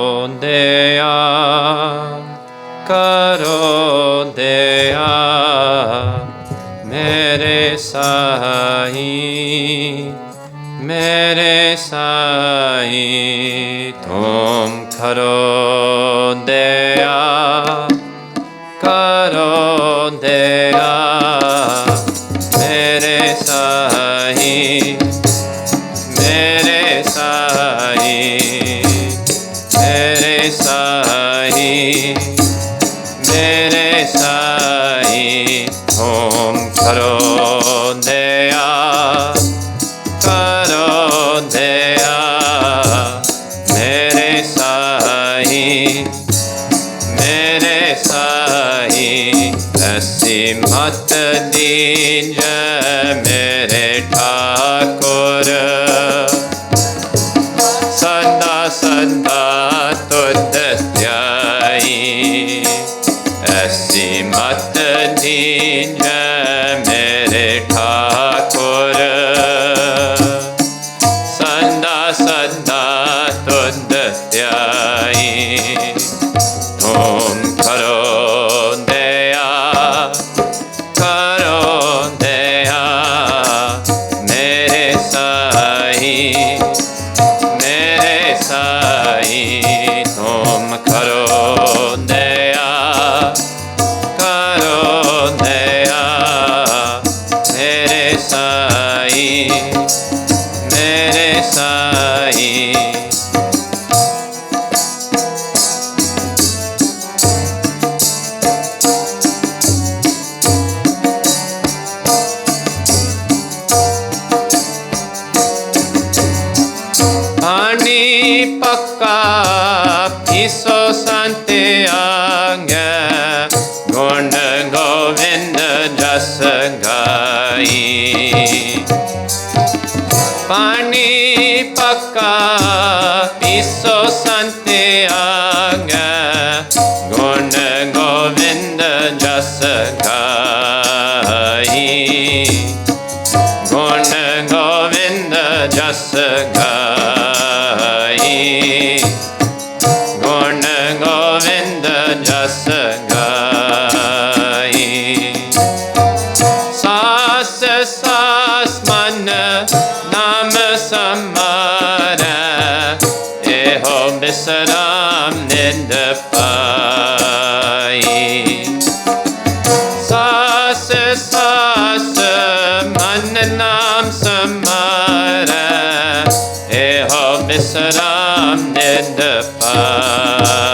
가론데야 가론데야 메레사이 메레사이 돔 가론데야 가론데야 ਮਤ ਦੀਜ ਮੇਰੇ ਠਾਕੁਰ ਸਦਾ ਸਦਾ ਤੁਧ ਧਿਆਈ ਐਸੀ ਮਤ ਦੀਜ நீ ਪੱਕਾ ਤਿਸੋ ਸੰਤਿਆ ਇਹੋ ਬਿਸਰਾਮ ਨਿੰਦ ਪਾਈ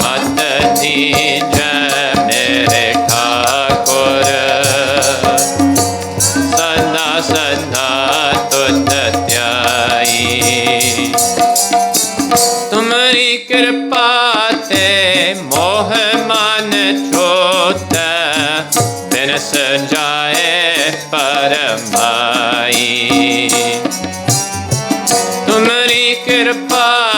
ਮਤ ਦੀਜ ਮੇਰੇ ਠਾਕੁਰ ਸਦਾ ਸਦਾ ਤੁਧ ਧਿਆਈ ਤੁਮਰੀ ਕਿਰਪਾ ਤੇ ਮੋਹ ਮਨ ਛੋਟ ਬਿਨ ਸਜਾਏ ਪਰਮਾਈ ਤੁਮਰੀ ਕਿਰਪਾ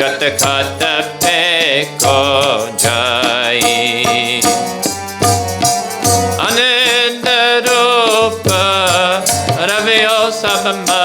ਜਤ ਖਤ ਪੇ ਕੋ ਜਾਈ। ਅਨੰਦ ਰੂਪ ਰਵਿਓ ਸਭ ਮਨੇ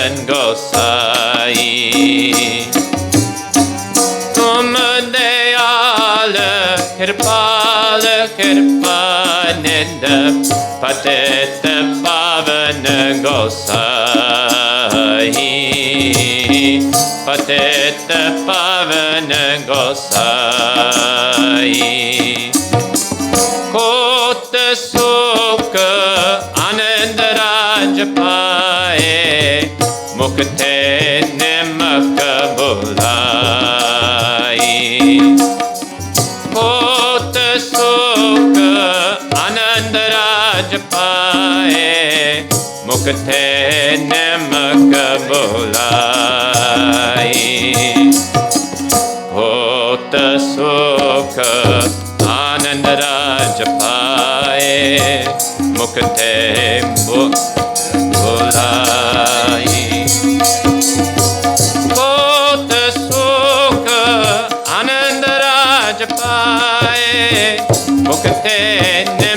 Tuhan gosai Komendale kirpale kirpanende patete pavane gosai Patete pavane gosai Kote soka anendarajapani ਮੁਕਤੇ ਨਮਕ ਬੋਲਾਈ ਹੋਤ ਸੁਖ ਆਨੰਦ ਰਾਜ ਪਾਏ ਮੁਕਤੇ ਬੋ boquete, boquete,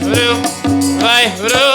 vai, vai, vai.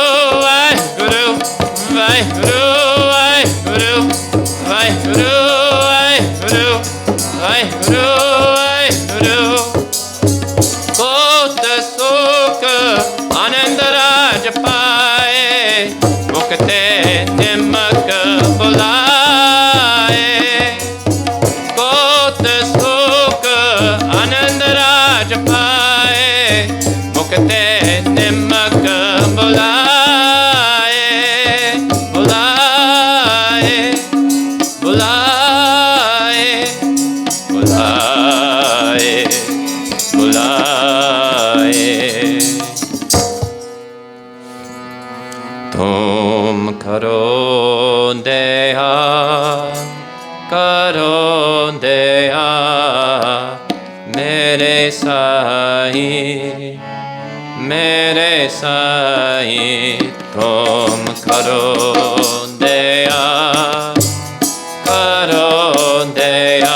ਦੇਆ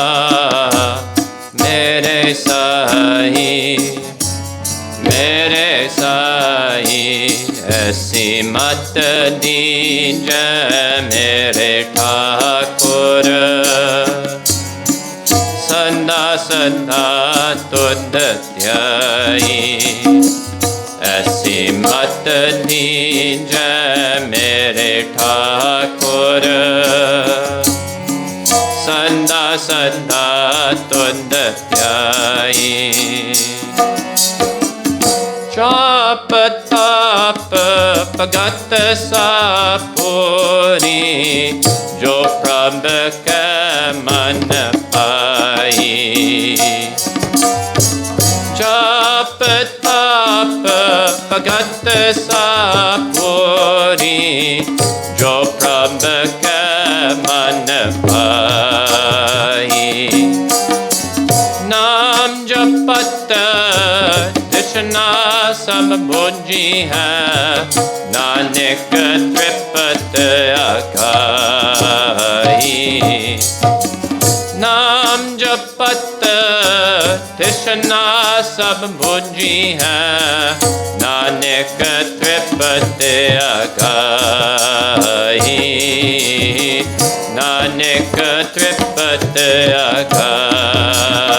ਮੇਰੇ ਸਾਈ ਮੇਰੇ ਸਾਈ ਐਸੀ ਮਤ ਦੀਜ ਮੇਰੇ ਠਾਕੁਰ ਸੰਦਾ ਸੰਦਾ ਤੁਧ ਧਿਆਈ ਐਸੀ ਮਤ ਦੀਜ sapuni jo prambaka manapai chapat papa pagata sapuni jo prambaka manapai nam japata deshana ਸਭ ਬੁਝੀ ਹੈ। ਨਾਨਕ ਤ੍ਰਿਪਤ ਅਕਾਈ ਨਾਮ ਜਪਤ ਤਿਸ਼ਨਾ ਸਭ ਬੁਝੀ ਹੈ। ਨਾਨਕ ਤ੍ਰਿਪਤ ਅਕਾਈ ਨਾਨਕ ਤ੍ਰਿਪਤ ਅਕਾਈ